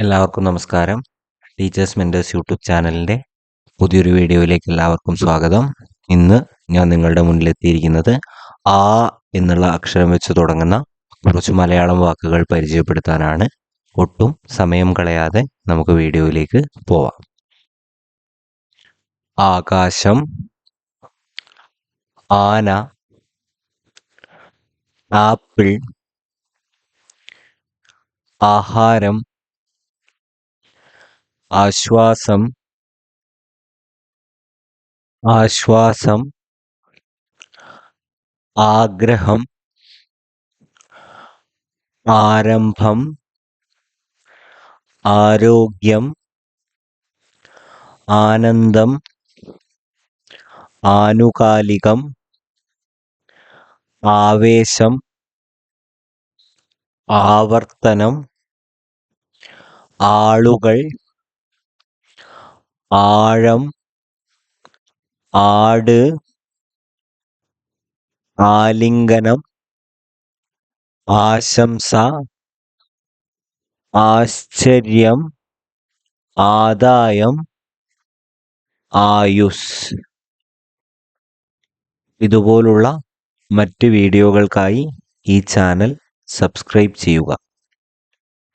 എല്ലാവർക്കും നമസ്കാരം. Teachers mentors YouTube ചാനലിന്റെ പുതിയൊരു വീഡിയോയിലേക്ക് എല്ലാവർക്കും സ്വാഗതം. ഇന്ന് ഞാൻ നിങ്ങളുടെ മുന്നിലെത്തിയിരിക്കുന്നത് ആ എന്നുള്ള അക്ഷരം വെച്ച് തുടങ്ങുന്ന കുറച്ച് മലയാളം വാക്കുകൾ പരിചയപ്പെടുത്താനാണ്. ഒട്ടും സമയം കളയാതെ നമുക്ക് വീഡിയോയിലേക്ക് പോവാം. ആകാശം ആന ആപ്പിൾ ആഹാരം ആശ്വാസം ആശ്വാസം ആഗ്രഹം ആരംഭം ആരോഗ്യം ആനന്ദം ആനുകാലികം ആവേശം ആവർത്തനം ആളുകൾ ആഴം ആട് ആലിംഗനം ആശംസ ആശ്ചര്യം ആദായം ആയുസ്. ഇതുപോലുള്ള മറ്റ് വീഡിയോകൾക്കായി ഈ ചാനൽ സബ്സ്ക്രൈബ് ചെയ്യുക.